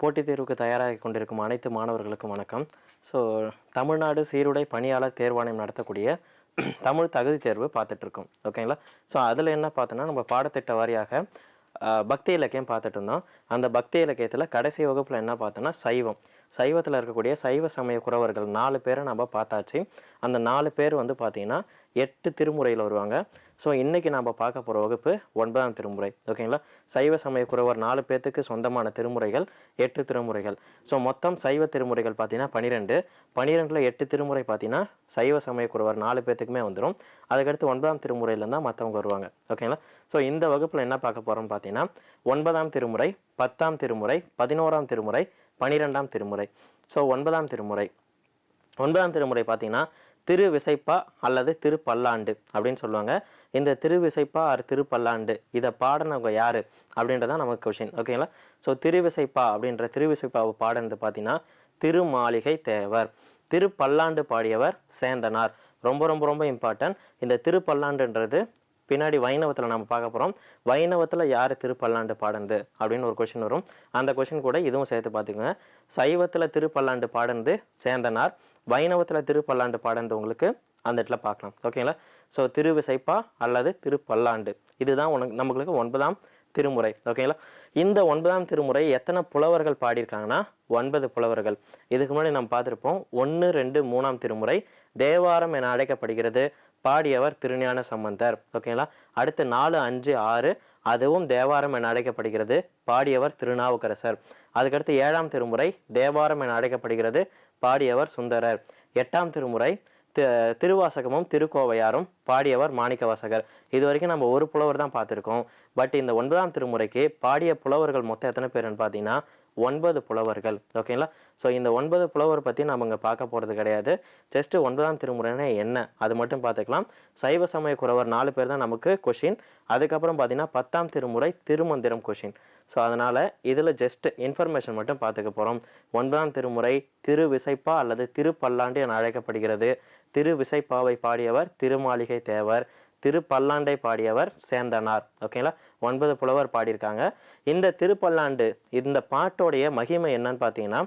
போட்டித் தேர்வுக்கு தயாராகி கொண்டிருக்கும் அனைத்து மாணவர்களுக்கும் வணக்கம். ஸோ தமிழ்நாடு சீருடை பணியாளர் தேர்வாணையம் நடத்தக்கூடிய தமிழ் தகுதி தேர்வு பார்த்துட்ருக்கோம். ஓகேங்களா ஸோ அதில் என்ன பார்த்தோன்னா நம்ம பாடத்திட்ட வாரியாக பக்தி இலக்கியம் பார்த்துட்டு இருந்தோம் அந்த பக்தி இலக்கியத்தில் கடைசி வகுப்பில் என்ன பார்த்தோன்னா சைவம். சைவத்தில் இருக்கக்கூடிய சைவ சமய குறவர்கள் நாலு பேரை நம்ம பார்த்தாச்சு. அந்த நாலு பேர் வந்து பார்த்தீங்கன்னா எட்டு திருமுறையில் வருவாங்க. ஸோ இன்றைக்கி நம்ம பார்க்க போகிற வகுப்பு ஒன்பதாம் திருமுறை. ஓகேங்களா சைவ சமய குறவர் நாலு பேர்த்துக்கு சொந்தமான திருமுறைகள் எட்டு திருமுறைகள். ஸோ மொத்தம் சைவ திருமுறைகள் பார்த்திங்கன்னா பன்னிரெண்டு பன்னிரெண்டில் எட்டு திருமுறை பார்த்தீங்கன்னா சைவ சமய குறவர் நாலு பேர்த்துக்குமே வந்துடும் அதுக்கடுத்து ஒன்பதாம் திருமுறையில தான் மற்றவங்க வருவாங்க. ஓகேங்களா ஸோ இந்த வகுப்பில் என்ன பார்க்க போகிறோம்னு பார்த்தீங்கன்னா ஒன்பதாம் திருமுறை பத்தாம் திருமுறை பதினோராம் திருமுறை பனிரெண்டாம் திருமுறை. ஸோ ஒன்பதாம் திருமுறை. ஒன்பதாம் திருமுறை பார்த்திங்கன்னா திரு விசைப்பா அல்லது திருப்பல்லாண்டு அப்படின்னு சொல்லுவாங்க. இந்த திருவிசைப்பா ஆர் திருப்பல்லாண்டு இதை பாடினவங்க யார்? அப்படின்றதான் நமக்கு கொஷின் ஓகேங்களா ஸோ திருவிசைப்பா அப்படின்ற திருவிசைப்பாவை பாடினது பார்த்தீங்கன்னா திருமாளிகை தேவர். திருப்பல்லாண்டு பாடியவர் சேந்தனார். ரொம்ப ரொம்ப ரொம்ப இம்பார்ட்டன்ட் இந்த திருப்பல்லாண்டுன்றது பின்னாடி வைணவத்தில் நம்ம பார்க்க போகிறோம் வைணவத்தில் யார் திருப்பல்லாண்டு பாடுனது அப்படின்னு ஒரு கொஷின் வரும். அந்த கொஷின் கூட இதுவும் சேர்த்து பார்த்துக்கோங்க. சைவத்தில் திருப்பல்லாண்டு பாடுனது சேந்தனார் வைணவத்தில் திருப்பல்லாண்டு பாடுனது உங்களுக்கு அந்த இடத்துல பார்க்கலாம். ஓகேங்களா ஸோ திருவிசைப்பா அல்லது திருப்பல்லாண்டு. இதுதான் உனக்கு நம்மளுக்கு ஒன்பதாம் திருமுறை. ஓகேங்களா இந்த ஒன்பதாம் திருமுறை எத்தனை புலவர்கள் பாடியிருக்காங்கன்னா? ஒன்பது புலவர்கள். இதுக்கு முன்னாடி நம்ம பார்த்துருப்போம். ஒன்று ரெண்டு மூணாம் திருமுறை. தேவாரம் என அழைக்கப்படுகிறது. பாடியவர் திருஞான சம்பந்தர். ஓகேங்களா அடுத்து நாலு அஞ்சு ஆறு அதுவும் தேவாரம் என அழைக்கப்படுகிறது. பாடியவர் திருநாவுக்கரசர். அதுக்கடுத்து ஏழாம் திருமுறை தேவாரம் என அழைக்கப்படுகிறது. பாடியவர் சுந்தரர். எட்டாம் திருமுறை திருவாசகமும் திருக்கோவையாரும் பாடியவர் மாணிக்கவாசகர். இது வரைக்கும் நம்ம ஒரு புலவர் தான் பார்த்துருக்கோம். பட் இந்த ஒன்பதாம் திருமுறைக்கு பாடிய புலவர்கள் மொத்தம் எத்தனை பேருன்னு பார்த்தீங்கன்னா ஒன்பது புலவர்கள். ஓகேங்களா ஸோ இந்த ஒன்பது புலவர் பற்றி நம்ம இங்கே பார்க்க போகிறது கிடையாது. ஜஸ்ட் ஒன்பதாம் திருமுறைனா என்ன? அது மட்டும் பார்த்துக்கலாம். சைவ சமய குறவர் நாலு பேர் தான் நமக்கு கொஷின் அதுக்கப்புறம் பார்த்தீங்கன்னா பத்தாம் திருமுறை திருமந்திரம் கொஷின் ஸோ அதனால் இதில் ஜஸ்ட் இன்ஃபர்மேஷன் மட்டும் பார்த்துக்க போகிறோம் ஒன்பதாம் திருமுறை திரு விசைப்பா அல்லது திருப்பல்லாண்டு என அழைக்கப்படுகிறது. திரு விசைப்பாவை பாடியவர் திருமாளிகை தேவர். திருப்பல்லாண்டை பாடியவர் சேந்தனார். ஓகேங்களா ஒன்பது புலவர் பாடியிருக்காங்க. இந்த திருப்பல்லாண்டு இந்த பாட்டோடைய மகிமை என்னன்னு பார்த்தீங்கன்னா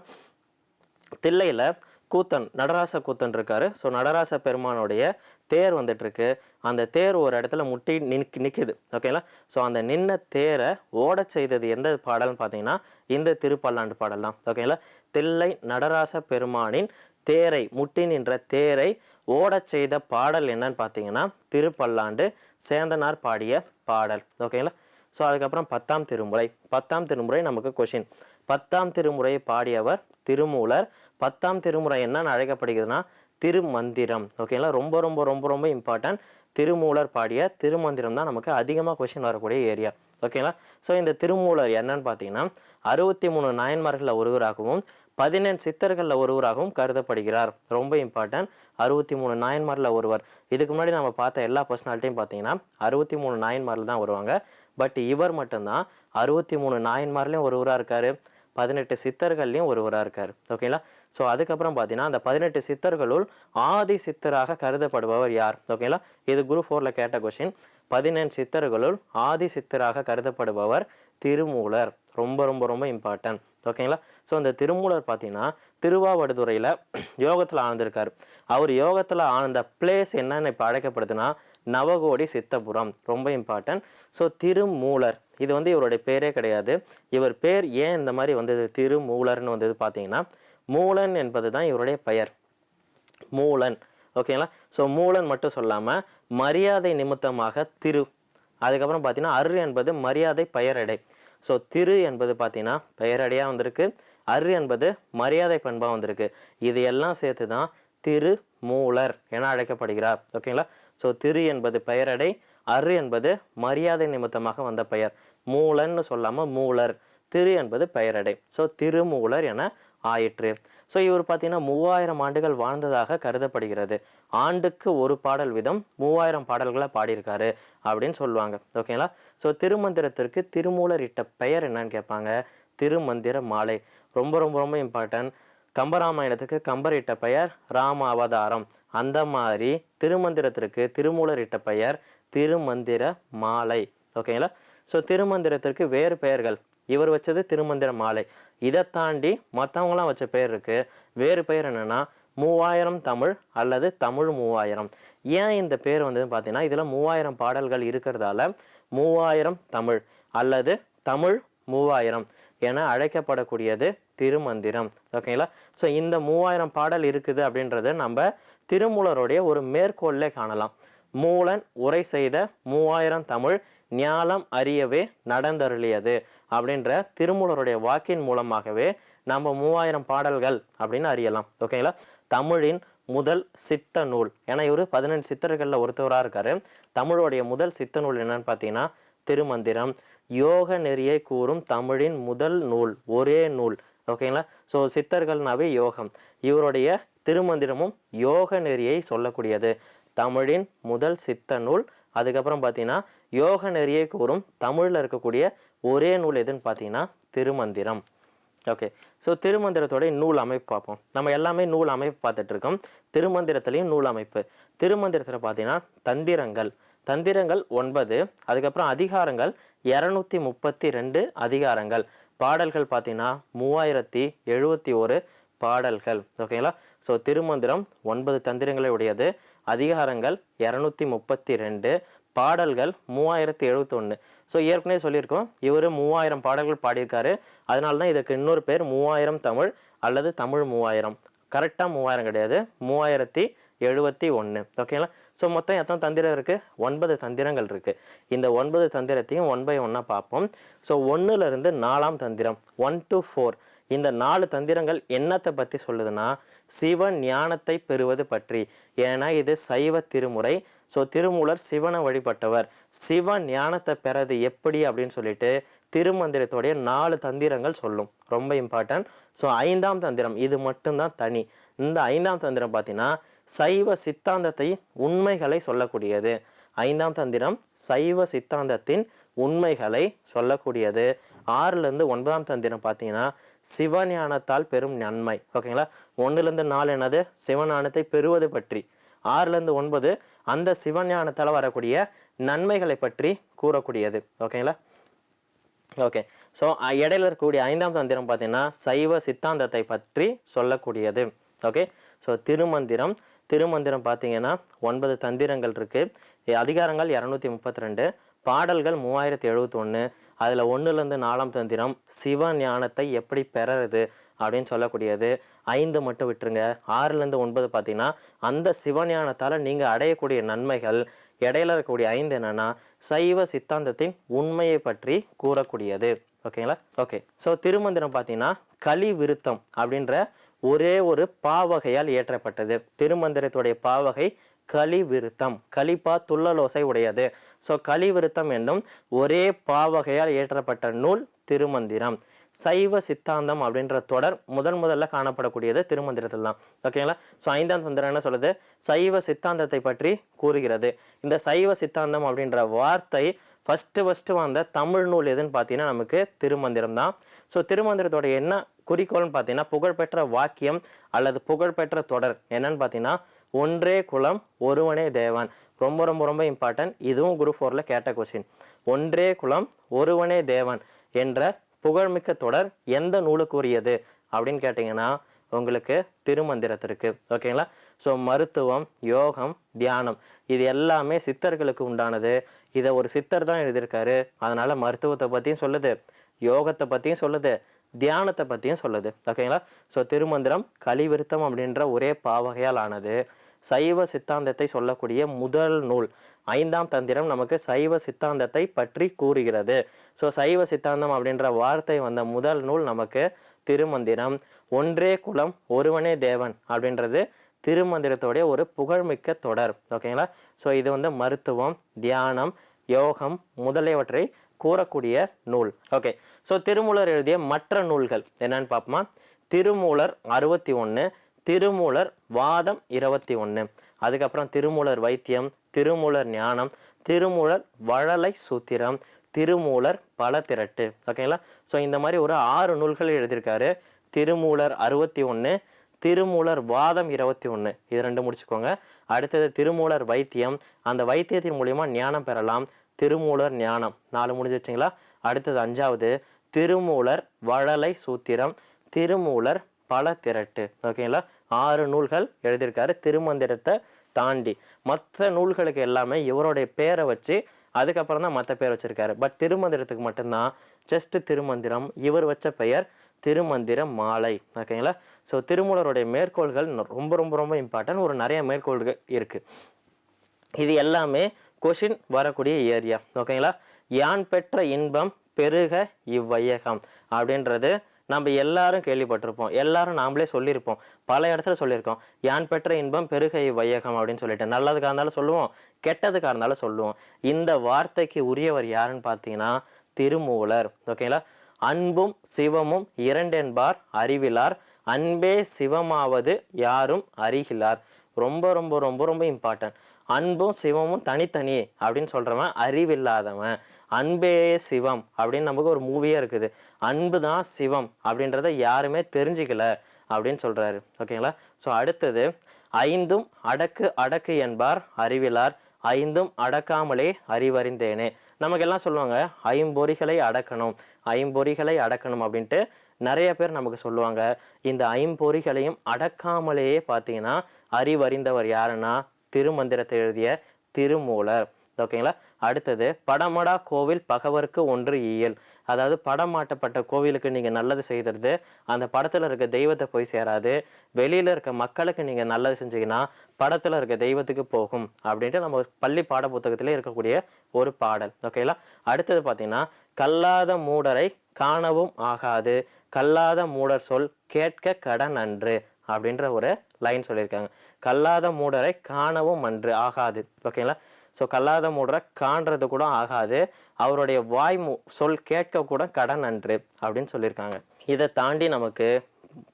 தில்லையில் கூத்தன் நடராச கூத்தன் இருக்காரு. ஸோ நடராச பெருமானுடைய தேர் வந்துட்டுருக்கு. அந்த தேர் ஒரு இடத்துல முட்டி நிக் நிற்குது ஓகேங்களா ஸோ அந்த நின்ன தேரை ஓடச் செய்தது எந்த பாடல்னு பார்த்தீங்கன்னா இந்த திருப்பல்லாண்டு பாடல் தான் ஓகேங்களா தில்லை நடராச பெருமானின் தேரை முட்டி நின்ற தேரை ஓடச் செய்த பாடல் என்னன்னு பார்த்தீங்கன்னா திருப்பல்லாண்டு சேந்தனார் பாடிய பாடல். ஓகேங்களா ஸோ அதுக்கப்புறம் பத்தாம் திருமுறை. பத்தாம் திருமுறை நமக்கு கொஷின் பத்தாம் திருமுறையை பாடியவர் திருமூலர். பத்தாம் திருமுறை என்னன்னு அழைக்கப்படுகிறதுனா திருமந்திரம். ஓகேங்களா ரொம்ப ரொம்ப ரொம்ப ரொம்ப இம்பார்ட்டன்ட் திருமூலர் பாடிய திருமந்திரம் தான் நமக்கு அதிகமாக கொஷின் வரக்கூடிய ஏரியா ஓகேங்களா ஸோ இந்த திருமூலர் என்னன்னு பார்த்தீங்கன்னா அறுபத்தி மூணு நாயன்மார்களில் ஒருவராகவும் பதினெண் சித்தர்களில் ஒருவராகவும் கருதப்படுகிறார். ரொம்ப இம்பார்ட்டன்ட் அறுபத்தி மூணு நாயன்மாரில் ஒருவர். இதுக்கு முன்னாடி நம்ம பார்த்த எல்லா பர்சனாலிட்டியும் பார்த்தீங்கன்னா அறுபத்தி மூணு நாயன்மாரில் தான் வருவாங்க. பட் இவர் மட்டும்தான் அறுபத்தி மூணு நாயன்மார்லேயும் ஒருவராக இருக்கார். பதினெட்டு சித்தர்கள்லையும் ஒருவராக இருக்கார். ஓகேங்களா ஸோ அதுக்கப்புறம் பார்த்தீங்கன்னா அந்த பதினெட்டு சித்தர்களுள் ஆதி சித்தராக கருதப்படுபவர் யார்? ஓகேங்களா இது குரு ஃபோரில் கேட்ட கொஷின் பதினெண் சித்தர்களுள் ஆதி சித்தராக கருதப்படுபவர் திருமூலர். ரொம்ப ரொம்ப ரொம்ப இம்பார்ட்டன்ட் ஓகேங்களா ஸோ இந்த திருமூலர் பார்த்தீங்கன்னா திருவாவடுதுறையில் யோகத்தில் ஆழ்ந்திருக்கார். அவர் யோகத்தில் ஆழ்ந்த பிளேஸ் என்னன்னு இப்போ அழைக்கப்படுதுன்னா நவகோடி சித்தபுரம். ரொம்ப இம்பார்ட்டன்ட் ஸோ திருமூலர். இது வந்து இவருடைய பேரே கிடையாது. இவர் பேர் ஏன் இந்த மாதிரி வந்தது? திருமூலர்னு வந்தது பார்த்தீங்கன்னா மூலன் என்பது தான் இவருடைய பெயர். மூலன். ஓகேங்களா ஸோ மூலன் மட்டும் சொல்லாமல் மரியாதை நிமித்தமாக திரு. அதுக்கப்புறம் பார்த்தீங்கன்னா அரு என்பது மரியாதை பெயரடை. ஸோ திரு என்பது பார்த்தீங்கன்னா பெயரடையாக வந்திருக்கு. அரு என்பது மரியாதை பண்பாக வந்திருக்கு. இது எல்லாம் சேர்த்து தான் திரு மூலர் என அழைக்கப்படுகிறார். ஓகேங்களா ஸோ திரு என்பது பெயரடை அரு என்பது மரியாதை நிமித்தமாக வந்த பெயர். மூலன்னு சொல்லாமல் மூலர். திரு என்பது பெயரடை. ஸோ திருமூலர் என ஆயிற்று. ஸோ இவர் பார்த்தீங்கன்னா மூவாயிரம் ஆண்டுகள் வாழ்ந்ததாக கருதப்படுகிறது. ஆண்டுக்கு ஒரு பாடல் வீதம் மூவாயிரம் பாடல்களை பாடியிருக்காரு அப்படின்னு சொல்லுவாங்க. ஓகேங்களா ஸோ திருமந்திரத்திற்கு திருமூலர் இட்ட பெயர் என்னன்னு கேட்பாங்க. திருமந்திர மாலை. ரொம்ப ரொம்ப ரொம்ப இம்பார்ட்டன்ட் கம்பராமாயணத்துக்கு கம்பர் இட்ட பெயர் ராம அவதாரம் அந்த மாதிரி திருமந்திரத்திற்கு திருமூலர் இட்ட பெயர் திருமந்திர மாலை. ஓகேங்களா ஸோ திருமந்திரத்திற்கு வேறு பெயர்கள். இவர் வச்சது திருமந்திர மாலை. இதை தாண்டி மற்றவங்களாம் வச்ச பேர் இருக்குது வேறு பெயர் என்னென்னா மூவாயிரம் தமிழ் அல்லது தமிழ் மூவாயிரம். ஏன் இந்த பேர் வந்து பார்த்தீங்கன்னா இதில் மூவாயிரம் பாடல்கள் இருக்கிறதால மூவாயிரம் தமிழ் அல்லது தமிழ் மூவாயிரம் என அழைக்கப்படக்கூடியது திருமந்திரம். ஓகேங்களா ஸோ இந்த மூவாயிரம் பாடல் இருக்குது அப்படின்றத நம்ம திருமூலருடைய ஒரு மேற்கோளிலே காணலாம். மூலன் உரை செய்த மூவாயிரம் தமிழ் ஞாலம் அறியவே நடந்தருளியது அப்படின்ற திருமூலருடைய வாக்கின் மூலமாகவே நம்ம மூவாயிரம் பாடல்கள் அப்படின்னு அறியலாம். ஓகேங்களா தமிழின் முதல் சித்த நூல். ஏன்னா இவர் பதினெண்டு சித்தர்களில் ஒருத்தவராக இருக்காரு. தமிழோடைய முதல் சித்த நூல் என்னன்னு பார்த்தீங்கன்னா திருமந்திரம். யோக நெறியை கூறும் தமிழின் முதல் நூல் ஒரே நூல். ஓகேங்களா ஸோ சித்தர்கள்னாவே யோகம். இவருடைய திருமந்திரமும் யோக நெறியை சொல்லக்கூடியது. தமிழின் முதல் சித்த நூல். அதுக்கப்புறம் பார்த்தீங்கன்னா யோக நெறியை கூறும் தமிழில் இருக்கக்கூடிய ஒரே நூல் எதுன்னு பார்த்தீங்கன்னா திருமந்திரம். ஓகே. ஸோ திருமந்திரத்தோடைய நூல் அமைப்பு பார்ப்போம். நம்ம எல்லாமே நூல் அமைப்பு பார்த்துட்டு இருக்கோம் திருமந்திரத்துலேயும் நூல் அமைப்பு. திருமந்திரத்தில் பார்த்தீங்கன்னா தந்திரங்கள். தந்திரங்கள் ஒன்பது அதுக்கப்புறம் அதிகாரங்கள் இரநூத்தி முப்பத்தி ரெண்டு அதிகாரங்கள். பாடல்கள் பார்த்தீங்கன்னா மூவாயிரத்தி எழுபத்தி ஒரு பாடல்கள். ஓகேங்களா? ஸோ திருமந்திரம் ஒன்பது தந்திரங்களை உடையது. அதிகாரங்கள் இரநூத்தி முப்பத்தி ரெண்டு பாடல்கள் மூவாயிரத்தி எழுபத்தொன்று ஸோ ஏற்கனவே சொல்லியிருக்கோம் இவர் மூவாயிரம் பாடல்கள் பாடியிருக்காரு. அதனால தான் இதற்கு இன்னொரு பேர் மூவாயிரம் தமிழ் அல்லது தமிழ் மூவாயிரம். கரெக்டாக மூவாயிரம் கிடையாது மூவாயிரத்தி எழுபத்தி ஒன்று ஓகேங்களா ஸோ மொத்தம் எத்தனை தந்திரம் இருக்குது ஒன்பது தந்திரங்கள் இருக்குது இந்த ஒன்பது தந்திரத்தையும் ஒன் பை ஒன்னாக பார்ப்போம். ஸோ ஒன்றுலேருந்து நாலாம் தந்திரம் ஒன் டு ஃபோர் இந்த நாலு தந்திரங்கள் என்னத்தை பற்றி சொல்லுதுன்னா சிவ ஞானத்தை பெறுவது பற்றி. ஏன்னா இது சைவ திருமுறை. ஸோ திருமூலர் சிவனை வழிபட்டவர். சிவ ஞானத்தை பெறது எப்படி அப்படின்னு சொல்லிட்டு திருமந்திரத்தோடைய நாலு தந்திரங்கள் சொல்லும். ரொம்ப இம்பார்ட்டன்ட் ஸோ ஐந்தாம் தந்திரம். இது மட்டும்தான் தனி. இந்த ஐந்தாம் தந்திரம் பார்த்தீங்கன்னா சைவ சித்தாந்தத்தை உண்மைகளை சொல்லக்கூடியது. ஐந்தாம் தந்திரம் சைவ சித்தாந்தத்தின் உண்மைகளை சொல்லக்கூடியது. ஆறுலேருந்து ஒன்பதாம் தந்திரம் பார்த்தீங்கன்னா சிவஞானத்தால் பெரும் நன்மை. ஓகேங்களா ஒன்றுலேருந்து நாலு என்னது? சிவஞானத்தை பெறுவது பற்றி. ஆறுலேருந்து ஒன்பது அந்த சிவஞானத்தால் வரக்கூடிய நன்மைகளை பற்றி கூறக்கூடியது. ஓகேங்களா ஓகே ஸோ இடையில இருக்கக்கூடிய ஐந்தாம் தந்திரம் பார்த்தீங்கன்னா சைவ சித்தாந்தத்தை பற்றி சொல்லக்கூடியது. Okay so Thirumanthiram. திருமந்திரம் பார்த்தீங்கன்னா ஒன்பது தந்திரங்கள் இருக்குது அதிகாரங்கள் இரநூத்தி முப்பத்தி ரெண்டு பாடல்கள் மூவாயிரத்தி எழுபத்தொன்று அதில் ஒன்றுலேருந்து நாலாம் தந்திரம் சிவ ஞானத்தை எப்படி பெறறது அப்படின்னு சொல்லக்கூடியது. ஐந்து மட்டும் விட்டுருங்க. ஆறுலேருந்து ஒன்பது பார்த்தீங்கன்னா அந்த சிவஞானத்தால் நீங்கள் அடையக்கூடிய நன்மைகள் இடையில இருக்கக்கூடிய ஐந்து என்னென்னா சைவ சித்தாந்தத்தின் உண்மையை பற்றி கூறக்கூடியது. ஓகேங்களா? ஓகே. ஸோ திருமந்திரம் பார்த்தீங்கன்னா கலி விருத்தம் அப்படின்ற ஒரே ஒரு பாவகையால் இயற்றப்பட்டது. திருமந்திரத்துடைய பாவகை கலிவிருத்தம் கலிப்பா துள்ளலோசை உடையது. ஸோ கலிவிருத்தம் என்னும் ஒரே பாவகையால் இயற்றப்பட்ட நூல் திருமந்திரம். சைவ சித்தாந்தம் அப்படின்ற தொடர் முதன் முதல்ல காணப்படக்கூடியது திருமந்திரத்தில் தான் ஓகேங்களா ஸோ ஐந்தாம் தந்திரம் என்ன சொல்லுது? சைவ சித்தாந்தத்தை பற்றி கூறுகிறது. இந்த சைவ சித்தாந்தம் அப்படின்ற வார்த்தை ஃபஸ்ட்டு ஃபஸ்ட்டு வந்த தமிழ் நூல் எதுன்னு பார்த்தீங்கன்னா நமக்கு திருமந்திரம் தான் ஸோ திருமந்திரத்தோட என்ன குறிக்கோள்னு பார்த்தீங்கன்னா புகழ்பெற்ற வாக்கியம் அல்லது புகழ்பெற்ற தொடர் என்னன்னு பார்த்தீங்கன்னா ஒன்றே குலம் ஒருவனே தேவன். ரொம்ப ரொம்ப ரொம்ப இம்பார்ட்டன்ட் இதுவும் குரூப் ஃபோரில் கேட்ட கொஸ்டின் ஒன்றே குலம் ஒருவனே தேவன் என்ற புகழ்மிக்க தொடர் எந்த நூலுக்கு உரியது அப்படின்னு கேட்டிங்கன்னா உங்களுக்கு திருமந்திரத்திற்கு. ஓகேங்களா ஸோ மருத்துவம் யோகம் தியானம். இது எல்லாமே சித்தர்களுக்கு உண்டானது. இதை ஒரு சித்தர் தான் எழுதியிருக்காரு. அதனால் மருத்துவத்தை பற்றியும் சொல்லுது யோகத்தை பற்றியும் சொல்லுது தியானத்தை பற்றியும் சொல்லுது. ஓகேங்களா ஸோ திருமந்திரம் கலிவிருத்தம் அப்படின்ற ஒரே பாவகையால் ஆனது. சைவ சித்தாந்தத்தை சொல்லக்கூடிய முதல் நூல். ஐந்தாம் தந்திரம் நமக்கு சைவ சித்தாந்தத்தை பற்றி கூறுகிறது. ஸோ சைவ சித்தாந்தம் அப்படின்ற வார்த்தை வந்த முதல் நூல் நமக்கு திருமந்திரம். ஒன்றே குலம் ஒருவனே தேவன் அப்படின்றது திருமந்திரத்தோடைய ஒரு புகழ்மிக்க தொடர். ஓகேங்களா ஸோ இது வந்து மருத்துவம் தியானம் யோகம் முதலியவற்றை கூறக்கூடிய நூல். ஓகே ஸோ திருமூலர் எழுதிய மற்ற நூல்கள் என்னன்னு பார்ப்போமா? திருமூலர் அறுபத்தி ஒன்று திருமூலர் வாதம் இருபத்தி ஒன்று அதுக்கப்புறம் திருமூலர் வைத்தியம் திருமூலர் ஞானம் திருமூலர் வழலை சூத்திரம் திருமூலர் பல திரட்டு. ஓகேங்களா ஸோ இந்த மாதிரி ஒரு ஆறு நூல்கள் எழுதியிருக்காரு. திருமூலர் அறுபத்தி ஒன்று திருமூலர் வாதம் இருபத்தி ஒன்று இது ரெண்டு முடிச்சுக்கோங்க. அடுத்தது திருமூலர் வைத்தியம். அந்த வைத்தியத்தின் மூலிமா ஞானம் பெறலாம். திருமூலர் ஞானம். நாலு முடிஞ்சிச்சிங்களா? அடுத்தது அஞ்சாவது திருமூலர் வழலை சூத்திரம் திருமூலர் பல திரட்டு. ஓகேங்களா? ஆறு நூல்கள் எழுதியிருக்காரு திருமந்திரத்தை தாண்டி. மற்ற நூல்களுக்கு எல்லாமே இவருடைய பேரை வச்சு அதுக்கப்புறம் தான் மற்ற பேர் வச்சுருக்காரு. பட் திருமந்திரத்துக்கு மட்டும்தான் ஜஸ்ட் திருமந்திரம் இவர் வச்ச பெயர் திருமந்திர மாலை. ஓகேங்களா? ஸோ திருமூலருடைய மேற்கோள்கள் ரொம்ப ரொம்ப ரொம்ப இம்பார்ட்டன்ட் ஒரு நிறைய மேற்கோள்கள் இருக்குது இது எல்லாமே கொஷின் வரக்கூடிய ஏரியா. ஓகேங்களா? யான் பெற்ற இன்பம் பெருக இவ்வையகம் அப்படின்றது நம்ம எல்லாரும் கேள்விப்பட்டிருப்போம். எல்லாரும் நாமளே சொல்லியிருப்போம். பல இடத்துல சொல்லியிருக்கோம். யான் பெற்ற இன்பம் பெருகை வையகம் அப்படின்னு சொல்லிட்டு. நல்லதுக்காக இருந்தாலும் சொல்லுவோம். கெட்டதுக்காக இருந்தாலும் சொல்லுவோம். இந்த வார்த்தைக்கு உரியவர் யாருன்னு பார்த்தீங்கன்னா திருமூலர். ஓகேங்களா அன்பும் சிவமும் இரண்டென்பார் அறிவிலார். அன்பே சிவமாவது யாரும் அறிகிலார். ரொம்ப ரொம்ப ரொம்ப ரொம்ப இம்பார்ட்டன்ட் அன்பும் சிவமும் தனித்தனி அப்படின்னு சொல்கிறவன் அறிவில்லாதவன். அன்பே சிவம் அப்படின்னு நமக்கு ஒரு மூவியே இருக்குது. அன்பு தான் சிவம் அப்படின்றத யாருமே தெரிஞ்சுக்கல அப்படின்னு சொல்கிறாரு ஓகேங்களா? ஸோ அடுத்தது ஐந்தும் அடக்கு அடக்கு என்பார் அறிவிலார். ஐந்தும் அடக்காமலே அறிவறிந்தேனே. நமக்கெல்லாம் சொல்லுவாங்க ஐம்பொறிகளை அடக்கணும் ஐம்பொறிகளை அடக்கணும் அப்படின்ட்டு நிறைய பேர் நமக்கு சொல்லுவாங்க. இந்த ஐம்பொறிகளையும் அடக்காமலேயே பார்த்தீங்கன்னா அறிவறிந்தவர் யாருன்னா திருமந்திரத்தை எழுதிய திருமூலர். ஓகேங்களா? அடுத்தது படமடா கோவில் பகவருக்கு ஒன்று இயல். அதாவது படம் மாட்டப்பட்ட கோவிலுக்கு நீங்கள் நல்லது செய்கிறது அந்த படத்தில் இருக்க தெய்வத்தை போய் சேராது வெளியில் இருக்க மக்களுக்கு நீங்கள் நல்லது செஞ்சீங்கன்னா படத்தில் இருக்க தெய்வத்துக்கு போகும் அப்படின்ட்டு நம்ம பள்ளி பாட புத்தகத்திலே இருக்கக்கூடிய ஒரு பாடல். ஓகேங்களா? அடுத்தது பார்த்தீங்கன்னா கல்லாத மூடரை காணவும் ஆகாது கல்லாத மூடர் சொல் கேட்க கடன் அன்று அப்படின்ற ஒரு லைன் சொல்லியிருக்காங்க. கல்லாத மூடரை காணவும் அன்று ஆகாது. ஓகேங்களா? ஸோ கல்லாத மூடுற காண்றது கூட ஆகாது. அவருடைய வாய் மு சொல் கேட்க கூட கடன் அன்று அப்படின்னு சொல்லியிருக்காங்க. இதை தாண்டி நமக்கு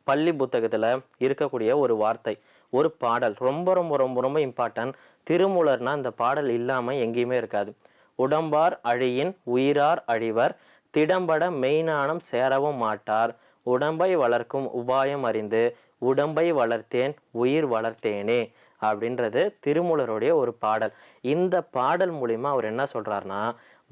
பள்ளி புத்தகத்தில் இருக்கக்கூடிய ஒரு வார்த்தை ஒரு பாடல் ரொம்ப ரொம்ப ரொம்ப ரொம்ப இம்பார்ட்டன்ட் திருமூலர்னா இந்த பாடல் இல்லாமல் எங்கேயுமே இருக்காது. உடம்பார் அழியின் உயிரார் அழிவர் திடம்பட மெய்ஞானம் சேரவும் மாட்டார். உடம்பை வளர்க்கும் உபாயம் அறிந்து உடம்பை வளர்த்தேன் உயிர் வளர்த்தேனே. அப்படின்றது திருமூலருடைய ஒரு பாடல். இந்த பாடல் மூலிமா அவர் என்ன சொல்கிறாருன்னா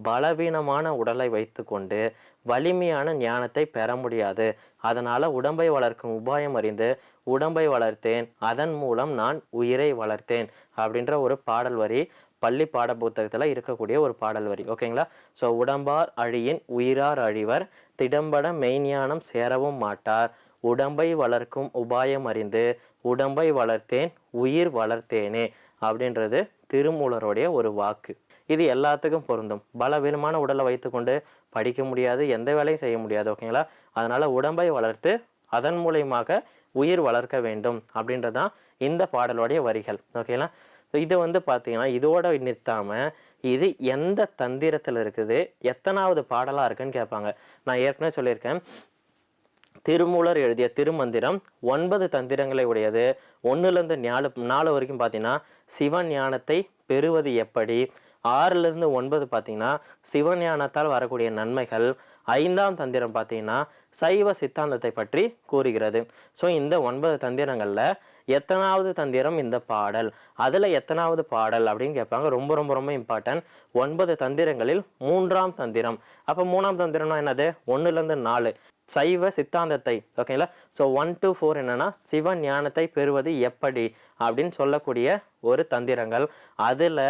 பலவீனமான உடலை வைத்துக்கொண்டு வலிமையான ஞானத்தை பெற முடியாது. அதனால் உடம்பை வளர்க்கும் உபாயம் அறிந்து உடம்பை வளர்த்தேன் அதன் மூலம் நான் உயிரை வளர்த்தேன் அப்படின்ற ஒரு பாடல் வரி பள்ளி பாட புத்தகத்தில் இருக்கக்கூடிய ஒரு பாடல் வரி. ஓகேங்களா ஸோ உடம்பார் அழியின் உயிரார் அழிவர் திடம்பட மெய்ஞானம் சேரவும் மாட்டார். உடம்பை வளர்க்கும் உபாயம் அறிந்து உடம்பை வளர்த்தேன் உயிர் வளர்த்தேனே அப்படின்றது திருமூலருடைய ஒரு வாக்கு. இது எல்லாத்துக்கும் பொருந்தும். பலவீனமான உடலை வைத்துக்கொண்டு படிக்க முடியாது எந்த வேலையும் செய்ய முடியாது ஓகேங்களா அதனால் உடம்பை வளர்த்து அதன் மூலயமாக உயிர் வளர்க்க வேண்டும் அப்படின்றதான் இந்த பாடலுடைய வரிகள் ஓகேங்களா இது வந்து பார்த்தீங்கன்னா இதோட நிறுத்தாமல் இது எந்த தந்திரத்தில் இருக்குது எத்தனாவது பாடலாக இருக்குன்னு கேட்பாங்க. நான் ஏற்கனவே சொல்லியிருக்கேன். திருமூலர் எழுதிய திருமந்திரம் ஒன்பது தந்திரங்களை உடையது. ஒன்றுலேருந்து நாலு நாலு வரைக்கும் பார்த்தீங்கன்னா சிவன் ஞானத்தை பெறுவது எப்படி? ஆறுலேருந்து ஒன்பது பார்த்தீங்கன்னா சிவஞானத்தால் வரக்கூடிய நன்மைகள். ஐந்தாம் தந்திரம் பார்த்தீங்கன்னா சைவ சித்தாந்தத்தை பற்றி கூறுகிறது. ஸோ இந்த ஒன்பது தந்திரங்களில் எத்தனாவது தந்திரம் இந்த பாடல்? அதில் எத்தனாவது பாடல் அப்படின்னு கேட்பாங்க. ரொம்ப ரொம்ப ரொம்ப இம்பார்ட்டன்ட் ஒன்பது தந்திரங்களில் மூன்றாம் தந்திரம். அப்போ மூணாம் தந்திரம்னா என்னது? ஒன்றுலேருந்து நாலு. சைவ சித்தாந்தத்தை ஓகேங்களா ஸோ ஒன் டு ஃபோர் என்னென்னா சிவ ஞானத்தை பெறுவது எப்படி? அப்படின்னு சொல்லக்கூடிய ஒரு தந்திரங்கள். அதில்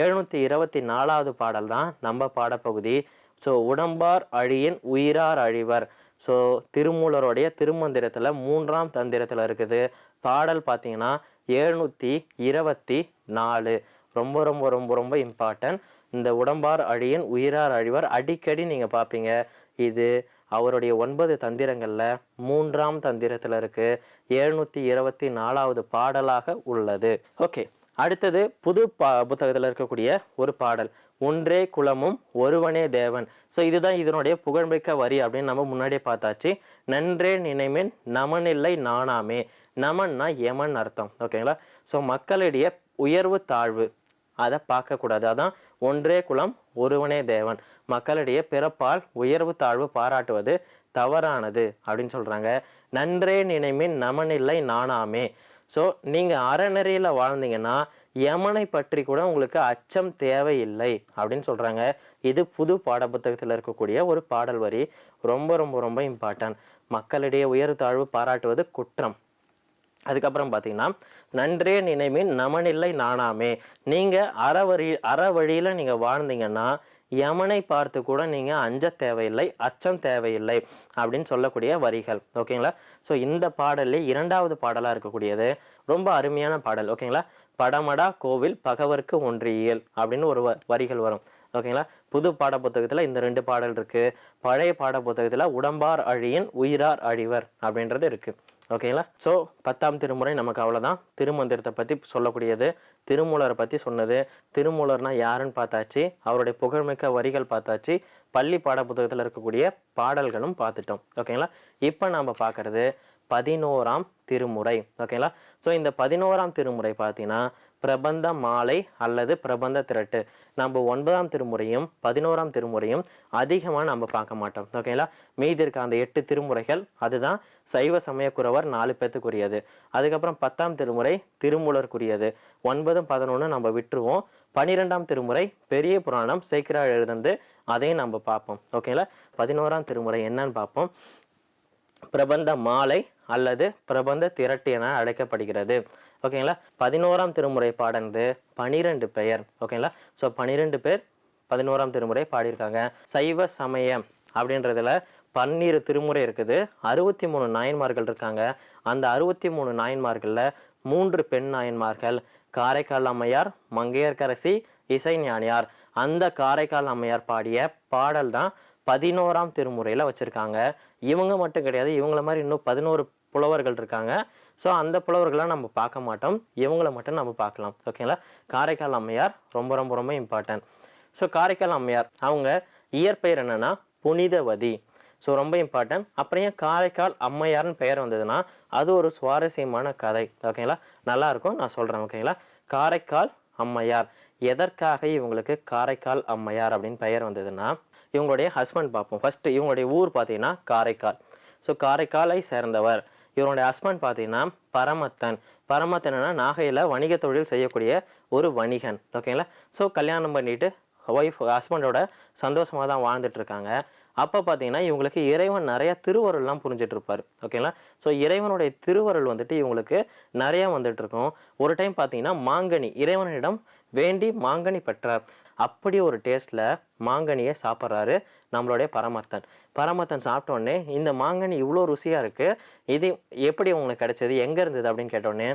எழுநூற்றி இருபத்தி நாலாவது பாடல் தான் நம்ம பாடப்பகுதி. ஸோ உடம்பார் அழியின் உயிரார் அழிவர். ஸோ திருமூலருடைய திருமந்திரத்தில் மூன்றாம் தந்திரத்தில் இருக்குது. பாடல் பார்த்தீங்கன்னா எழுநூற்றி இருபத்தி நாலு. ரொம்ப ரொம்ப ரொம்ப ரொம்ப இம்பார்ட்டன்ட் இந்த உடம்பார் அழியின் உயிரார் அழிவர் அடிக்கடி நீங்கள் பார்ப்பீங்க இது அவருடைய ஒன்பது தந்திரங்களில் மூன்றாம் தந்திரத்தில் இருக்கு எழுநூற்றி இருபத்தி நாலாவது பாடலாக உள்ளது. ஓகே அடுத்தது புது பா புத்தகத்தில் இருக்கக்கூடிய ஒரு பாடல் ஒன்றே குலமும் ஒருவனே தேவன். ஸோ இதுதான் இதனுடைய புகழ்மிக்க வரி அப்படின்னு நம்ம முன்னாடியே பார்த்தாச்சு. நன்றே நினைமேன் நமனில்லை நானாமே நமன்னா யமன் அர்த்தம். ஓகேங்களா? ஸோ மக்களிடையே உயர்வு தாழ்வு. அதை பார்க்கக்கூடாது. அதான் ஒன்றே குலம் ஒருவனே தேவன். மக்களிடையே பிறப்பால் உயர்வு தாழ்வு பாராட்டுவது தவறானது அப்படின்னு சொல்கிறாங்க நன்றே நினைமின் நமனில்லை நானாமே ஸோ நீங்கள் அறநெறியில் வாழ்ந்தீங்கன்னா யமனை பற்றி கூட உங்களுக்கு அச்சம் தேவையில்லை அப்படின்னு சொல்கிறாங்க இது புது பாடப்புத்தகத்தில் இருக்கக்கூடிய ஒரு பாடல் வரி. ரொம்ப ரொம்ப ரொம்ப இம்பார்ட்டன்ட் மக்களிடையே உயர் தாழ்வு பாராட்டுவது குற்றம். அதுக்கப்புறம் பார்த்தீங்கன்னா நன்றே நினைமின் நமனில்லை நானாமே நீங்கள் அறவழி அறவழியில் நீங்கள் வாழ்ந்தீங்கன்னா யமனை பார்த்து கூட நீங்கள் அஞ்ச தேவையில்லை அச்சம் தேவையில்லை அப்படின்னு சொல்லக்கூடிய வரிகள். ஓகேங்களா? ஸோ இந்த பாடல்லே இரண்டாவது பாடலாக இருக்கக்கூடியது. ரொம்ப அருமையான பாடல். ஓகேங்களா? படமடா கோவில் பகவர்க்கு ஒன்றியல் அப்படின்னு ஒரு வ- வரிகள் வரும். ஓகேங்களா? புது பாட புத்தகத்தில் இந்த ரெண்டு பாடல் இருக்குது பழைய பாட புத்தகத்தில் உடம்பார் அழியின் உயிரார் அழிவர் அப்படின்றது இருக்குது ஓகேங்களா? ஸோ பத்தாம் திருமுறை நமக்கு அவ்வளோதான் திருமந்திரத்தை பற்றி சொல்லக்கூடியது திருமூலரை பற்றி சொன்னது திருமூலர்னா யாருன்னு பார்த்தாச்சு அவருடைய புகழ்மிக்க வரிகள் பார்த்தாச்சு பள்ளி பாடப்புத்தகத்தில் இருக்கக்கூடிய பாடல்களும் பார்த்துட்டோம். ஓகேங்களா? இப்போ நாம் பார்க்குறது பதினோராம் திருமுறை. ஓகேங்களா? ஸோ இந்த பதினோராம் திருமுறை பார்த்தீங்கன்னா பிரபந்த மாலை அல்லது பிரபந்த திரட்டு. நம்ம ஒன்பதாம் திருமுறையும் பதினோராம் திருமுறையும் அதிகமாக நம்ம பார்க்க மாட்டோம். ஓகேங்களா மீதி இருக்க அந்த எட்டு திருமுறைகள் அதுதான் சைவ சமயக்குறவர் நாலு பேத்துக்குரியது. அதுக்கப்புறம் பத்தாம் திருமுறை திருமூலருக்குரியது. ஒன்பதும் பதினொன்று நம்ம விட்டுருவோம். பன்னிரெண்டாம் திருமுறை பெரிய புராணம் சேக்கிரா எழுதுந்து அதையும் நம்ம பார்ப்போம். ஓகேங்களா பதினோராம் திருமுறை என்னன்னு பார்ப்போம். பிரபந்த மாலை அல்லது பிரபந்த திரட்டு என அழைக்கப்படுகிறது. ஓகேங்களா? பதினோராம் திருமுறை பாடந்து பனிரெண்டு பெயர். ஓகேங்களா? ஸோ பனிரெண்டு பேர் பதினோராம் திருமுறை பாடியிருக்காங்க. சைவ சமயம் அப்படின்றதுல பன்னிரு திருமுறை இருக்குது. அறுபத்தி மூணு நாயன்மார்கள் இருக்காங்க. அந்த அறுபத்தி மூணு நாயன்மார்களில் மூன்று பெண் நாயன்மார்கள். காரைக்கால் அம்மையார் மங்கையர்க்கரசி இசைஞானியார் அந்த காரைக்கால் அம்மையார் பாடிய பாடல் தான் பதினோராம் திருமுறையில் வச்சுருக்காங்க. இவங்க மட்டும் கிடையாது. இவங்கள மாதிரி இன்னும் பதினோரு புலவர்கள் இருக்காங்க. ஸோ அந்த புலவர்களாம் நம்ம பார்க்க மாட்டோம். இவங்களை மட்டும் நம்ம பார்க்கலாம். ஓகேங்களா காரைக்கால் அம்மையார் ரொம்ப ரொம்ப ரொம்ப இம்பார்ட்டன்ட் ஸோ காரைக்கால் அம்மையார் அவங்க இயற்பெயர் என்னென்னா புனிதவதி. ஸோ ரொம்ப இம்பார்ட்டன்ட் அப்புறம் ஏன் காரைக்கால் அம்மையார்னு பெயர் வந்ததுன்னா அது ஒரு சுவாரஸ்யமான கதை. ஓகேங்களா நல்லாயிருக்கும் நான் சொல்கிறேன் ஓகேங்களா காரைக்கால் அம்மையார். எதற்காக இவங்களுக்கு காரைக்கால் அம்மையார் அப்படின்னு பெயர் வந்ததுன்னா இவங்களுடைய ஹஸ்பண்ட் பார்ப்போம். ஃபஸ்ட்டு இவங்களுடைய ஊர் பார்த்தீங்கன்னா காரைக்கால். ஸோ காரைக்காலை சேர்ந்தவர். இவருடைய ஹஸ்பண்ட் பார்த்தீங்கன்னா பரமத்தன். பரமத்தன்னா நாகையில் வணிக தொழில் செய்யக்கூடிய ஒரு வணிகன். ஓகேங்களா ஸோ கல்யாணம் பண்ணிட்டு ஒய்ஃப் ஹஸ்பண்டோட சந்தோஷமாக தான் வாழ்ந்துட்டுருக்காங்க அப்போ பார்த்தீங்கன்னா இவங்களுக்கு இறைவன் நிறையா திருவருள்லாம் புரிஞ்சிட்ருப்பார். ஓகேங்களா ஸோ இறைவனுடைய திருவருள் வந்துட்டு இவங்களுக்கு நிறையா வந்துட்டுருக்கும் ஒரு டைம் பார்த்தீங்கன்னா மாங்கனி இறைவனிடம் வேண்டி மாங்கனி பெற்றார். அப்படி ஒரு டேஸ்ட்டில் மாங்கனியை சாப்பிட்றாரு நம்மளுடைய பரமத்தன். பரமத்தன் சாப்பிட்டோன்னே இந்த மாங்கனி இவ்வளோ ருசியாக இருக்குது இது எப்படி உங்களுக்கு கிடைச்சது எங்கே இருந்தது அப்படின்னு கேட்டோடனே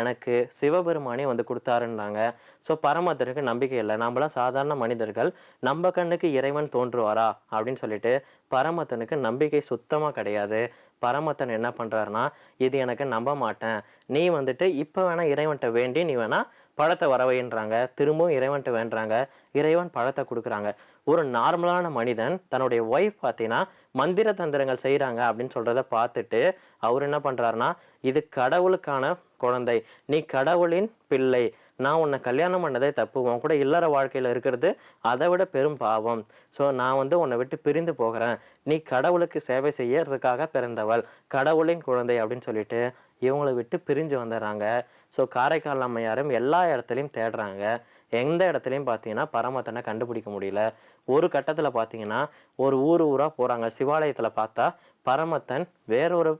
எனக்கு சிவபெருமானே வந்து கொடுத்தாருன்னாங்க. ஸோ பரமத்தனுக்கு நம்பிக்கை இல்லை. நம்மளாம் சாதாரண மனிதர்கள். நம்ம கண்ணுக்கு இறைவன் தோன்றுவாரா அப்படின்னு சொல்லிட்டு பரமத்தனுக்கு நம்பிக்கை சுத்தமாக கிடையாது. பரமத்தன் என்ன பண்ணுறாருனா இது எனக்கு நம்ப மாட்டேன். நீ வந்துட்டு இப்போ வேணால் இறைவன்கிட்ட வேண்டி நீ வேணால் பழத்தை வரவைன்றாங்க திரும்பவும் இறைவன்கிட்ட வேண்டுறாங்க இறைவன் பழத்தை கொடுக்குறாங்க. ஒரு நார்மலான மனிதன் தன்னுடைய ஒய்ஃப் பார்த்தீங்கன்னா மந்திர தந்திரங்கள் செய்கிறாங்க அப்படின்னு சொல்கிறத பார்த்துட்டு அவர் என்ன பண்ணுறாருனா இது கடவுளுக்கான குழந்தை. நீ கடவுளின் பிள்ளை. நான் உன்னை கல்யாணம் பண்ணதே தப்பு. உன் கூட இல்லற வாழ்க்கையில் இருக்கிறது அதை விட பெரும் பாவம். ஸோ நான் வந்து உன்னை விட்டு பிரிந்து போகிறேன். நீ கடவுளுக்கு சேவை செய்யறதுக்காக பிறந்தவள். கடவுளின் குழந்தை அப்படின்னு சொல்லிட்டு இவங்களை விட்டு பிரிஞ்சு வந்துடுறாங்க. ஸோ காரைக்கால் அம்மையாரும் எல்லா இடத்துலையும் தேடுறாங்க. எந்த இடத்துலையும் பார்த்தீங்கன்னா பரமத்தனை கண்டுபிடிக்க முடியல. ஒரு கட்டத்தில் பார்த்தீங்கன்னா ஒரு ஊர் ஊராக போகிறாங்க சிவாலயத்தில் பார்த்தா பரமத்தன் வேறொரு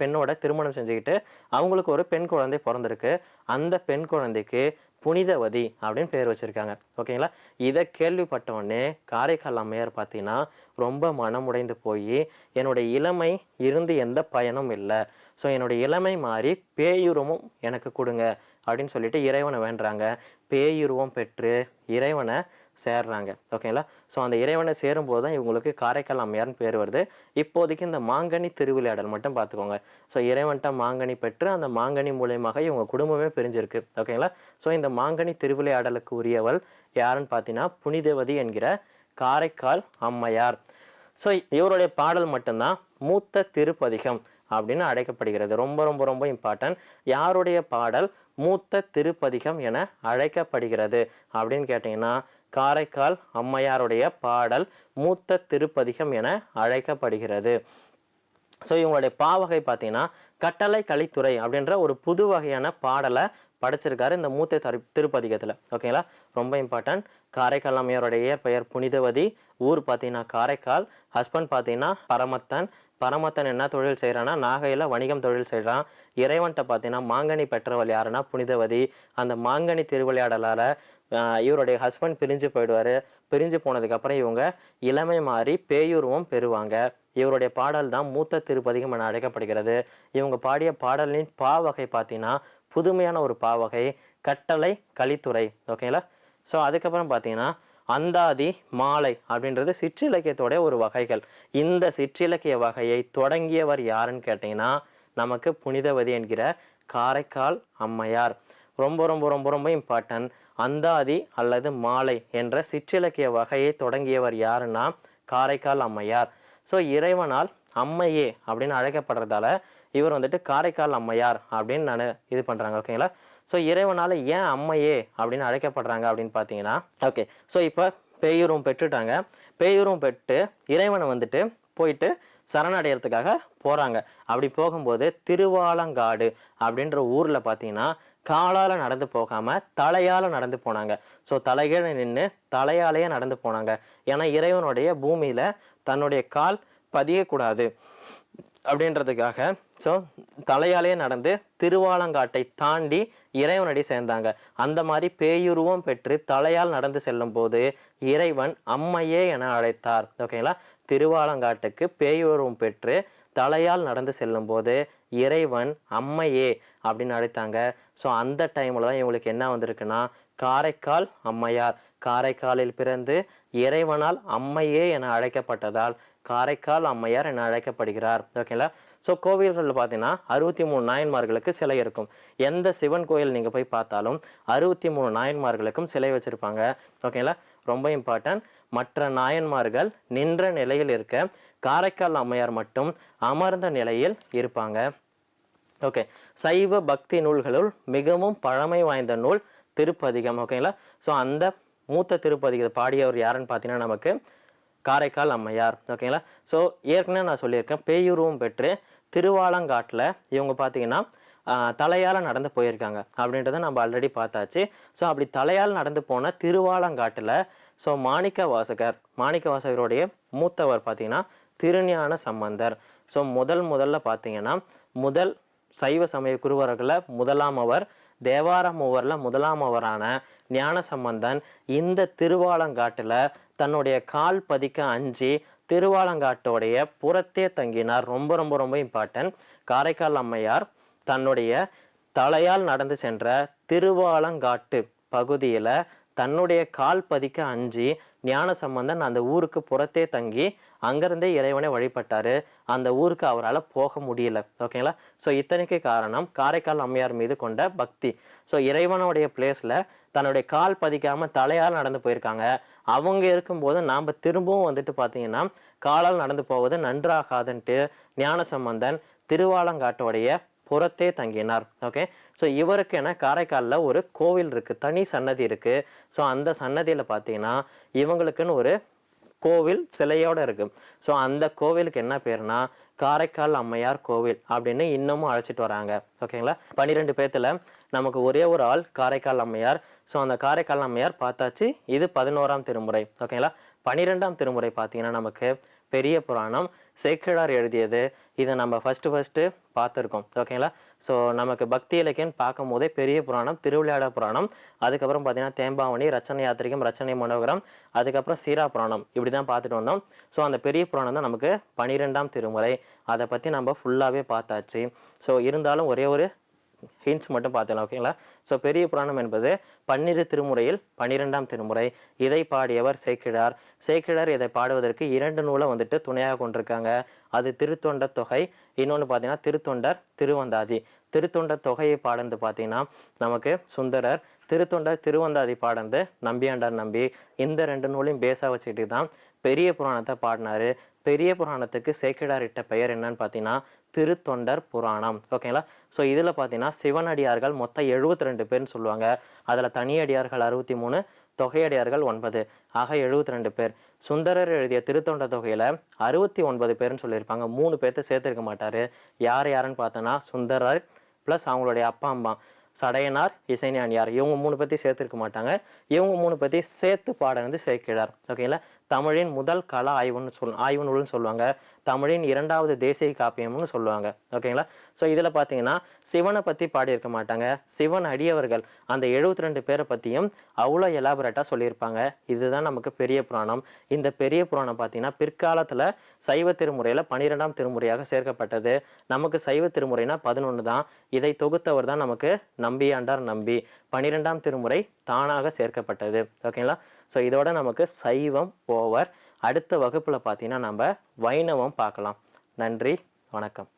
பெண்ணோட திருமணம் செஞ்சுக்கிட்டு அவங்களுக்கு ஒரு பெண் குழந்தை பிறந்திருக்கு. அந்த பெண் குழந்தைக்கு புனிதவதி அப்படின்னு பேர் வச்சிருக்காங்க. ஓகேங்களா? இதை கேள்விப்பட்டவுடனே காரைக்கால் அம்மையார் பார்த்தீங்கன்னா ரொம்ப மனமுடைந்து போய் என்னுடைய இளமை இருந்து எந்த பயனும் இல்லை. ஸோ என்னுடைய இளமை மாறி பேயுருவமும் எனக்கு கொடுங்க. அப்படின்னு சொல்லிட்டு இறைவனை வேண்டுறாங்க. பேயுருவம் பெற்று இறைவனை சேர்றாங்க. ஓகேங்களா ஸோ அந்த இறைவனை சேரும்போது தான் இவங்களுக்கு காரைக்கால் அம்மையார்னு பேர் வருது. இப்போதைக்கு இந்த மாங்கனி திருவிளையாடல் மட்டும் பார்த்துக்கோங்க. ஸோ இறைவன்ட்ட மாங்கனி பெற்று அந்த மாங்கனி மூலயமாக இவங்க குடும்பமே பிரிஞ்சிருக்கு. ஓகேங்களா ஸோ இந்த மாங்கனி திருவிளையாடலுக்கு உரியவள் யாருன்னு பார்த்தீங்கன்னா புனிதேவதி என்கிற காரைக்கால் அம்மையார். ஸோ இவருடைய பாடல் மட்டும்தான் மூத்த திருப்பதிகம் அப்படின்னு அழைக்கப்படுகிறது. ரொம்ப ரொம்ப ரொம்ப இம்பார்ட்டன்ட் யாருடைய பாடல் மூத்த திருப்பதிகம் என அழைக்கப்படுகிறது அப்படின்னு கேட்டிங்கன்னா காரைக்கால் அம்மையாருடைய பாடல் மூத்த திருப்பதிகம் என அழைக்கப்படுகிறது. ஸோ இவங்களுடைய பாவகை பார்த்தீங்கன்னா கட்டளை கலித்துறை அப்படின்ற ஒரு புது வகையான பாடலை படைச்சிருக்காரு இந்த மூத்த தரு திருப்பதிகத்தில். ஓகேங்களா ரொம்ப இம்பார்ட்டன்ட் காரைக்கால் அம்மையாருடைய பெயர் புனிதவதி. ஊர் பார்த்தீங்கன்னா காரைக்கால். ஹஸ்பண்ட் பார்த்தீங்கன்னா பரமத்தன். பரமத்தன் என்ன தொழில் செய்கிறான்னா நாகையில் வணிகம் தொழில் செய்கிறான் இறைவன்கிட்ட பார்த்தீங்கன்னா மாங்கனி பெற்றவள் யாருன்னா புனிதவதி. அந்த மாங்கனி திருவிளையாடலால் இவருடைய ஹஸ்பண்ட் பிரிஞ்சு போயிடுவார். பிரிஞ்சு போனதுக்கப்புறம் இவங்க இளமை மாறி பேயுருவம் பெறுவாங்க. இவருடைய பாடல் தான் மூத்த திருப்பதிகம் என அழைக்கப்படுகிறது. இவங்க பாடிய பாடலின் பாவகை பார்த்தீங்கன்னா புதுமையான ஒரு பாவகை கட்டளை கலித்துறை. ஓகேங்களா ஸோ அதுக்கப்புறம் பார்த்தீங்கன்னா அந்தாதி மாலை அப்படின்றது சிற்றிலக்கியத்தோடைய ஒரு வகைகள். இந்த சிற்றிலக்கிய வகையை தொடங்கியவர் யாருன்னு கேட்டிங்கன்னா நமக்கு புனிதவதி என்கிற காரைக்கால் அம்மையார். ரொம்ப ரொம்ப ரொம்ப ரொம்ப இம்பார்ட்டன்ட் அந்தாதி அல்லது மாலை என்ற சிற்றிலக்கிய வகையை தொடங்கியவர் யாருன்னா காரைக்கால் அம்மையார். ஸோ இறைவனால் அம்மையே அப்படின்னு அழைக்கப்படுறதால இவர் வந்துட்டு காரைக்கால் அம்மையார் அப்படின்னு நான் இது பண்ணுறாங்க ஓகேங்களா ஸோ இறைவனால் ஏன் அம்மையே அப்படின்னு அழைக்கப்படுறாங்க அப்படின்னு பார்த்தீங்கன்னா ஓகே ஸோ இப்போ பேயுருவம் பெற்றுட்டாங்க. பேயுருவம் பெற்று இறைவனை வந்துட்டு போயிட்டு சரணடைகிறதுக்காக போகிறாங்க அப்படி போகும்போது திருவாலங்காடு அப்படின்ற ஊரில் பார்த்தீங்கன்னா காலால் நடந்து போகாமல் தலையால் நடந்து போனாங்க. ஸோ தலைகீழ நின்று தலையாலேயே நடந்து போனாங்க. ஏன்னா இறைவனுடைய பூமியில் தன்னுடைய கால் பதியக்கூடாது அப்படின்றதுக்காக ஸோ தலையாலே நடந்து திருவாலங்காட்டை தாண்டி இறைவனடி சேர்ந்தாங்க. அந்த மாதிரி பேயுருவம் பெற்று தலையால் நடந்து செல்லும் போது இறைவன் அம்மையே என அழைத்தார். ஓகேங்களா திருவாலங்காட்டுக்கு பேயுருவம் பெற்று தலையால் நடந்து செல்லும்போது இறைவன் அம்மையே அப்படின்னு அழைத்தாங்க. ஸோ அந்த டைமில் தான் இவங்களுக்கு என்ன வந்திருக்குன்னா காரைக்கால் அம்மையார். காரைக்காலில் பிறந்து இறைவனால் அம்மையே என அழைக்கப்பட்டதால் காரைக்கால் அம்மையார் என அழைக்கப்படுகிறார். ஓகேங்களா ஸோ கோவில்களில் பார்த்தீங்கன்னா அறுபத்தி மூணு நாயன்மார்களுக்கு சிலை இருக்கும். எந்த சிவன் கோயில் நீங்கள் போய் பார்த்தாலும் அறுபத்தி மூணு நாயன்மார்களுக்கும் சிலை வச்சுருப்பாங்க. ஓகேங்களா ரொம்ப இம்பார்ட்டன்ட் மற்ற நாயன்மார்கள் நின்ற நிலையில் இருக்க காரைக்கால் அம்மையார் மட்டும் அமர்ந்த நிலையில் இருப்பாங்க. ஓகே சைவ பக்தி நூல்களுள் மிகவும் பழமை வாய்ந்த நூல் திருப்பதிகம். ஓகேங்களா ஸோ அந்த மூத்த திருப்பதிகத்தை பாடியவர் யாருன்னு பார்த்தீங்கன்னா நமக்கு காரைக்கால் அம்மையார் ஓகேங்களா ஸோ ஏற்கனவே நான் சொல்லியிருக்கேன் பேயுருவம் பெற்று திருவாலங்காட்டில் இவங்க பார்த்தீங்கன்னா தலையால் நடந்து போயிருக்காங்க அப்படின்றத நம்ம ஆல்ரெடி பார்த்தாச்சு. ஸோ அப்படி தலையால் நடந்து போன திருவாலங்காட்டில் ஸோ மாணிக்க வாசகர் மாணிக்க வாசகருடைய மூத்தவர் பார்த்தீங்கன்னா திருஞான சம்பந்தர். ஸோ முதல் முதல்ல பார்த்தீங்கன்னா முதல் சைவ சமய குருவர்களில் முதலாம் அவர் தேவார மூவரில் முதலாம் அவரான ஞான சம்பந்தன் இந்த திருவாலங்காட்டில் தன்னுடைய கால் பதிக்க அஞ்சி திருவாலங்காட்டோடைய புறத்தே தங்கினார். ரொம்ப ரொம்ப ரொம்ப இம்பார்ட்டன்ட் காரைக்கால் அம்மையார் தன்னுடைய தலையால் நடந்து சென்ற திருவாலங்காட்டு பகுதியில் தன்னுடைய கால் பதிக்க அஞ்சி ஞான சம்பந்தன் அந்த ஊருக்கு புறத்தே தங்கி அங்கேருந்தே இறைவனை வழிபட்டார். அந்த ஊருக்கு அவரால் போக முடியல. ஓகேங்களா? ஸோ இத்தனைக்கு காரணம் காரைக்கால் அம்மையார் மீது கொண்ட பக்தி. ஸோ இறைவனுடைய பிளேஸில் தன்னுடைய கால் பதிக்காமல் தலையால் நடந்து போயிருக்காங்க. அவங்க இருக்கும்போது நாம் திரும்பவும் வந்துட்டு பார்த்தீங்கன்னா காலால் நடந்து போவது நன்றாகாதுன்ட்டு ஞானசம்பந்தன் திருவாலங்காட்டுடைய திருவாலங்காட்டோடைய புறத்தே தங்கினார். ஓகே ஸோ இவருக்கு என காரைக்காலில் ஒரு கோவில் இருக்குது தனி சன்னதி இருக்குது ஸோ அந்த சன்னதியில் பார்த்தீங்கன்னா இவங்களுக்குன்னு ஒரு கோவில் சிலையோடு இருக்குது ஸோ அந்த கோவிலுக்கு என்ன பேர்னா காரைக்கால் அம்மையார் கோவில் அப்படின்னு இன்னமும் அழைச்சிட்டு வராங்க. ஓகேங்களா பன்னிரெண்டு பேர்த்தில் நமக்கு ஒரே ஒரு ஆள் காரைக்கால் அம்மையார். ஸோ அந்த காரைக்கால் அம்மையார் பார்த்தாச்சு. இது பதினோராம் திருமுறை. ஓகேங்களா பன்னிரெண்டாம் திருமுறை பார்த்தீங்கன்னா நமக்கு பெரிய புராணம். சேக்கிழார் எழுதியது. இதை நம்ம ஃபஸ்ட்டு ஃபஸ்ட்டு பார்த்துருக்கோம். ஓகேங்களா ஸோ நமக்கு பக்தி இலக்கியம் பார்க்கும் போதே பெரிய புராணம் திருவிளையாட புராணம் அதுக்கப்புறம் பார்த்தீங்கன்னா தேம்பாவணி ரச்சனை யாத்திரிகம் ரச்சனை மனோகரம் அதுக்கப்புறம் சீரா புராணம். இப்படி தான் பார்த்துட்டு வந்தோம். ஸோ அந்த பெரிய புராணம் தான் நமக்கு பனிரெண்டாம் திருமுறை. அதை பற்றி நம்ம ஃபுல்லாகவே பார்த்தாச்சு. ஸோ இருந்தாலும் ஒரே ஒரு ஹின்ஸ் மட்டும் பார்த்துக்கலாம் ஓகேங்களா ஸோ பெரிய புராணம் என்பது பன்னிரு திருமுறையில் பன்னிரெண்டாம் திருமுறை. இதை பாடியவர் சேக்கிழார் சேக்கிழார் இதை பாடுவதற்கு இரண்டு நூலை வந்துட்டு துணையாக கொண்டிருக்காங்க. அது திருத்தொண்டர் தொகை இன்னொன்று பார்த்தீங்கன்னா திருத்தொண்டர் திருவந்தாதி. திருத்தொண்டர் தொகையை பாடந்து பார்த்தீங்கன்னா நமக்கு சுந்தரர் திருத்தொண்டர் திருவந்தாதி பாடந்து நம்பியாண்டார் நம்பி இந்த ரெண்டு நூலையும் பேஸாக வச்சுக்கிட்டு தான் பெரிய புராணத்தை பாடினார். பெரிய புராணத்துக்கு சேக்கிடார் இட்ட பெயர் என்னன்னு பார்த்தீங்கன்னா திருத்தொண்டர் புராணம். ஓகேங்களா ஸோ இதில் பார்த்தீங்கன்னா சிவனடியார்கள் மொத்தம் எழுபத்தி ரெண்டு பேர்னு சொல்லுவாங்க. அதில் தனியடியார்கள் அறுபத்தி மூணு தொகையடியார்கள் ஒன்பது. ஆக எழுபத்தி ரெண்டு பேர். சுந்தரர் எழுதிய திருத்தொண்ட தொகையில் அறுபத்தி ஒன்பது பேர்னு சொல்லியிருப்பாங்க. மூணு பேர்த்த சேர்த்துருக்க மாட்டார். யார் யாருன்னு பார்த்தோன்னா சுந்தரர் ப்ளஸ் அவங்களுடைய அப்பா அம்மா. சடையனார் இசைஞானியார். இவங்க மூணு பற்றி சேர்த்துருக்க மாட்டாங்க. இவங்க மூணு பற்றி சேர்த்து பாடினது சேர்க்கிறார் ஓகேங்களா தமிழின் முதல் கலா ஆய்வுன்னு சொல் ஆய்வு நூல்னு சொல்லுவாங்க. தமிழின் இரண்டாவது தேசிய காப்பியம்னு சொல்லுவாங்க. ஓகேங்களா ஸோ இதில் பார்த்தீங்கன்னா சிவனை பற்றி பாடியிருக்க மாட்டாங்க. சிவன் அடியவர்கள். அந்த எழுபத்தி ரெண்டு பேரை பற்றியும் அவ்வளோ எலாபரேட்டாக சொல்லியிருப்பாங்க. இதுதான் நமக்கு பெரிய புராணம். இந்த பெரிய புராணம் பார்த்தீங்கன்னா பிற்காலத்தில் சைவ திருமுறையில் பன்னிரெண்டாம் திருமுறையாக சேர்க்கப்பட்டது. நமக்கு சைவ திருமுறைனா பதினொன்று தான். இதை தொகுத்தவர் தான் நமக்கு நம்பி ஆண்டார் நம்பி பன்னிரெண்டாம் திருமுறை தானாக சேர்க்கப்பட்டது. ஓகேங்களா ஸோ இதோட நமக்கு சைவம் ஓவர் அடுத்த வகுப்பில் பார்த்தீங்கன்னா நம்ம வைணவம் பார்க்கலாம். நன்றி வணக்கம்.